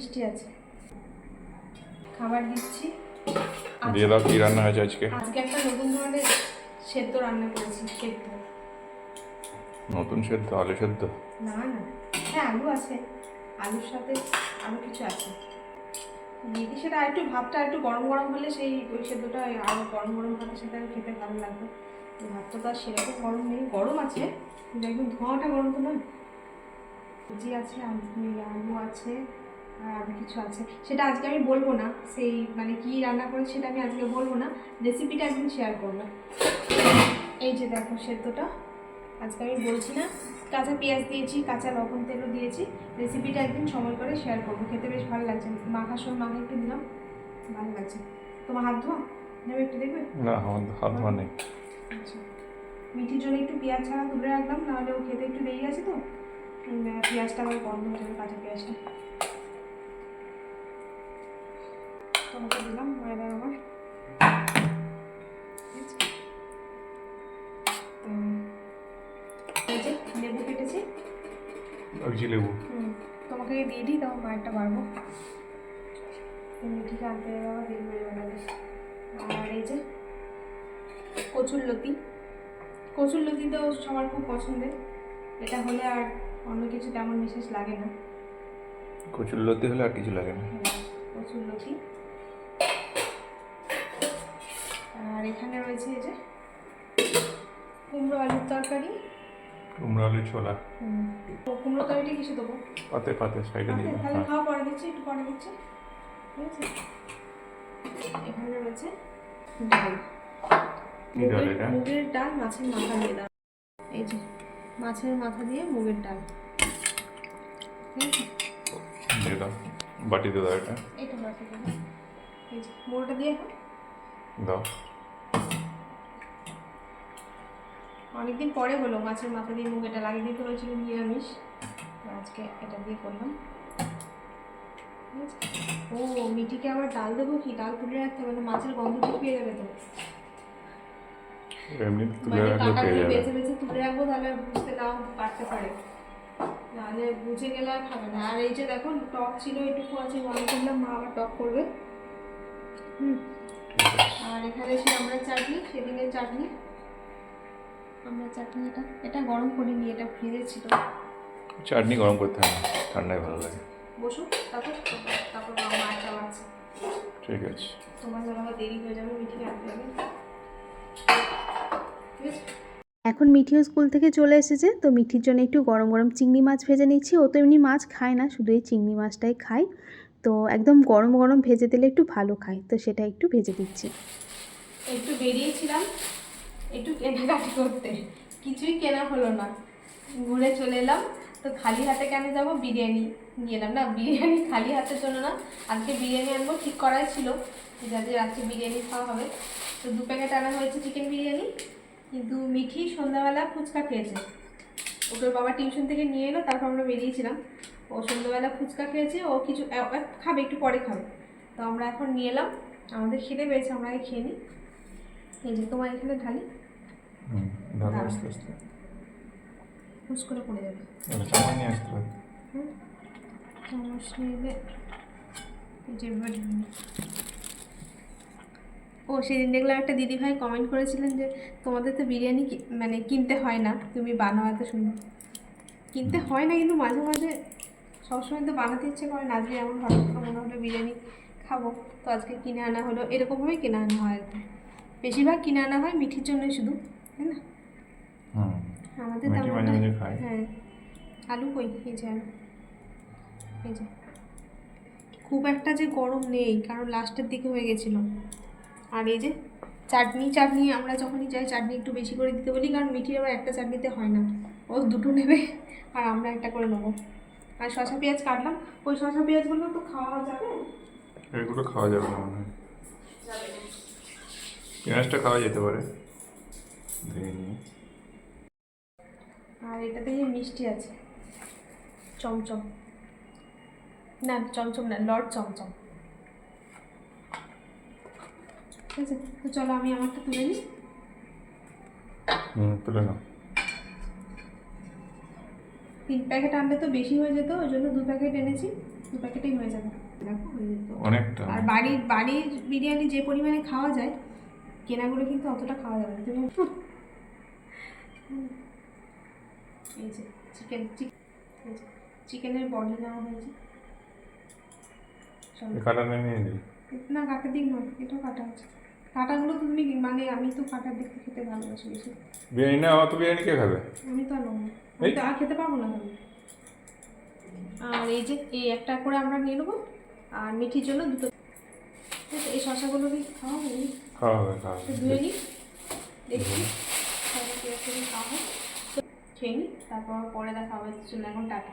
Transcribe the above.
মিষ্টি আছে। খাবার দিচ্ছি। দিয়ে দাও কি রান্না হয়েছে আজকে? আজকে একটা নতুন ধরনের সেদ্ধ রান্না করেছি সেদ্ধ। নতুন সেদ্ধ? আলু সেদ্ধ? না না। হ্যাঁ আলু আছে। আলুর সাথে আরও কিছু আছে। দিদি সেটা একটু ভাতটা একটু গরম গরম হলে সেই ওই সেদ্ধটা আরও গরম গরম ভাতের সেটা খেতে ভালো লাগবে। ভাতটা তো আর সেরকম গরম নেই। গরম আছে কিন্তু একদম ধোঁয়াটা গরম তো নয়। সুজি আছে আলু আছে আরও কিছু আছে। সেটা আজকে আমি বলব না। সেই মানে কি রান্না করেছি সেটা আমি আজকে বলব না। রেসিপিটা একদিন শেয়ার করব। এই যে দেখো সেদ্ধটা। আজকে আমি বলছি না। কাঁচা পেঁয়াজ দিয়েছি কাঁচা লবণ তেলও দিয়েছি। রেসিপিটা একদিন সময় করে শেয়ার করব। খেতে বেশ ভালো লাগছে। মাখার সময় মাখা একটু দিলাম। ভালো লাগছে। তোমার হাত ধোয়া? নেবে একটু দেখবে? না আমার হাত ধোয়া নেই। আচ্ছা। মিঠির জন্য একটু পেঁয়াজ ছাড়া তুলে রাখলাম নাহলে ও খেতে একটু দেরি আছে তো। পেঁয়াজটা আবার বন্ধ হয়ে যাবে কাঁচা পেঁয়াজটা। এই যে লেবু কেটেছি। লাগছি লেবু? তোমাকে দিয়ে দিই তখন মায়েরটা বাড়বো। মিঠিকে আনতে যাওয়া দেরি হয়ে যাবে আর এই যে কচুর লতি। কচুর লতি তো সবার খুব পছন্দের। এটা হলে আর অন্য কিছু তেমন বিশেষ লাগে না। কচুর লতি হলে আর কিছু লাগে না। কচুর লতি। আর এখানে রয়েছে এই যে কুমড়ো আলুর তরকারি। কুমড়ো আলু ছোলা। কুমড়ো তরকারিটা কিছু দেবো? পাতে পাতে সাইডে দিয়ে তাহলে হ্যাঁ। খাওয়া পরে দিচ্ছি একটু পরে দিচ্ছি। ঠিক আছে? এখানে রয়েছে ডাল। মুগের এটা? ডাল মাছের মাথা দিয়ে দাও এই যে মাছের মাথা দিয়ে মুগের ডাল। ঠিক আছে? দিয়ে দাও। বাটিতে দাও এটা। এইটা বাকি দেবো এই যে মুড়োটা দিয়ে এখন। দাও। অনেকদিন পরে হলো মাছের মাথা দিয়ে মুগের এটা লাগিয়ে দিয়ে তো হয়েছিল নিরামিষ। তো আজকে এটা দিয়ে করলাম? ও মিঠিকে আবার ডাল দেবো কি? ডাল তুলে রাখতে হবে মাছের গন্ধ ঠিক পেয়ে যাবে তো। এমনি তুলে মানে রাখলে পেয়ে যাবে। বেছে বেছে তুলে রাখব তাহলে বুঝতে নাও পারতে পারে। নাহলে বুঝে গেলে আর খাবে না। আর এই যে দেখো টক ছিল এটুকু আছে মনে করলাম মা আবার টক করবে। হুম। আর এখানে আমরা চাটনি সেদিনের চাটনি। আমরা চাটনি এটা এটা গরম করিনি এটা ফ্রিজে ছিল চাটনি গরম করতে হয় ঠান্ডায় ভালো লাগে। বসো তারপর তারপর মা মাছটা বাড়ছে ঠিক আছে। তোমার জন্য দেরি হয়ে যাবে মিঠিয়ে আনতে হবে। এখন মিঠিও স্কুল থেকে চলে এসেছে তো মিঠির জন্য একটু গরম গরম চিংড়ি মাছ ভেজে নিচ্ছি। ও তো এমনি মাছ খায় না শুধু এই চিংড়ি মাছটাই খায়। তো একদম গরম গরম ভেজে দিলে একটু ভালো খায় তো সেটা একটু ভেজে দিচ্ছি। একটু বেরিয়েছিলাম একটু কেনাকাটি করতে। কিছুই কেনা হলো না। ঘুরে চলে এলাম, তো খালি হাতে কেন যাব? বিরিয়ানি নিয়ে এলাম। না, বিরিয়ানি খালি হাতে জন্য না, আজকে বিরিয়ানি আনব ঠিক করাই ছিল। যাতে রাত্রে বিরিয়ানি খাওয়া হবে। তো দু প্যাকেট আনা হয়েছে চিকেন বিরিয়ানি, কিন্তু মিঠি সন্ধ্যাবেলা ফুচকা খেয়েছে। ওকে বাবা টিউশন থেকে নিয়ে এলো, তারপর আমরা বেরিয়েছিলাম। ও সন্ধ্যাবেলা ফুচকা খেয়েছে, ও কিছু খাবে, একটু পরে খাবে। তো আমরা এখন নিয়ে এলাম। আমাদের খেতে পেয়েছে, আমরা খেয়ে নিই। এই যে তোমার এখানে ঢালি? হুম আস্তে আস্তে। হুস করে পড়ে যাবে। চামচ নিয়ে আসতে হবে। হুম চামচ নিলে এই যে এবার ও সেদিন দেখলাম একটা দিদিভাই কমেন্ট করেছিলেন যে তোমাদের তো বিরিয়ানি মানে কিনতে হয় না তুমি বানাও এত সুন্দর। কিনতে হয় না কিন্তু মাঝে মাঝে সবসময় তো বানাতে ইচ্ছে করে না আজকে এমন হঠাৎ মনে হলো বিরিয়ানি খাব। তো আজকে কিনে আনা হলো এরকমভাবেই কিনে আনা হয় আর কি। বেশিরভাগ কিনে আনা হয় মিঠির জন্যই শুধু তাই না? আমাদের মিঠি হ্যাঁ। আলু কই? এই যে আলু। এই যে। খুব একটা যে গরম নেই কারণ লাস্টের দিকে হয়ে গেছিল। আর এই যে চাটনি চাটনি আমরা যখনই যাই চাটনি একটু বেশি করে দিতে বলি কারণ মিঠির আবার একটা চাটনিতে হয় না। ও দুটো নেবে আর আমরা একটা করে নেব। আর শশা পেঁয়াজ কাটলাম। ওই শশা পেঁয়াজগুলো তো খাওয়া যাবে? এগুলো খাওয়া যাবে না মনে হয়। পেঁয়াজটা খাওয়া যেতে পারে। নিয়ে আর এটাতে যে মিষ্টি আছে চমচম। না চমচম না লর্ড চমচম। ঠিক আছে তো চলো আমি আমারটা তুলে নিই। হুম তুলে নাও। তিন প্যাকেট আনলে তো বেশি হয়ে যেত ওই জন্য দু প্যাকেট এনেছি দু প্যাকেটেই হয়ে যাবে। দেখো। অনেকটা। আর বাড়ির বাড়ির বিরিয়ানি যে পরিমাণে খাওয়া যায় কেনাগুলো কিন্তু অতটা খাওয়া যাবে না তুমি এই যে চিকেন চিকেনের বডি নেওয়া হয়েছে। কাটা নিয়ে না কাটার দিক নয় এটাও কাটা আছে। কাটাগুলো তো তুমি মানে আমি তো কাটার দিকটা খেতে ভালোবাসি বেশি। বিরিয়ানি না অত বিরিয়ানি কে খাবে? আমি তো আর আমি তো আর খেতে পারব না আমি আর এই যে এই একটা করে আমরা নিয়ে নেব আর মিঠির জন্য দুটো এই এই শশাগুলো কি খাওয়া হবে খাওয়া হবে খাওয়া হবে। ধুয়ে নিই দেখি। তারপর খাওয়া হয় খেয়ে নিই তারপর পরে দেখা হবে। চলে এখন টাটা।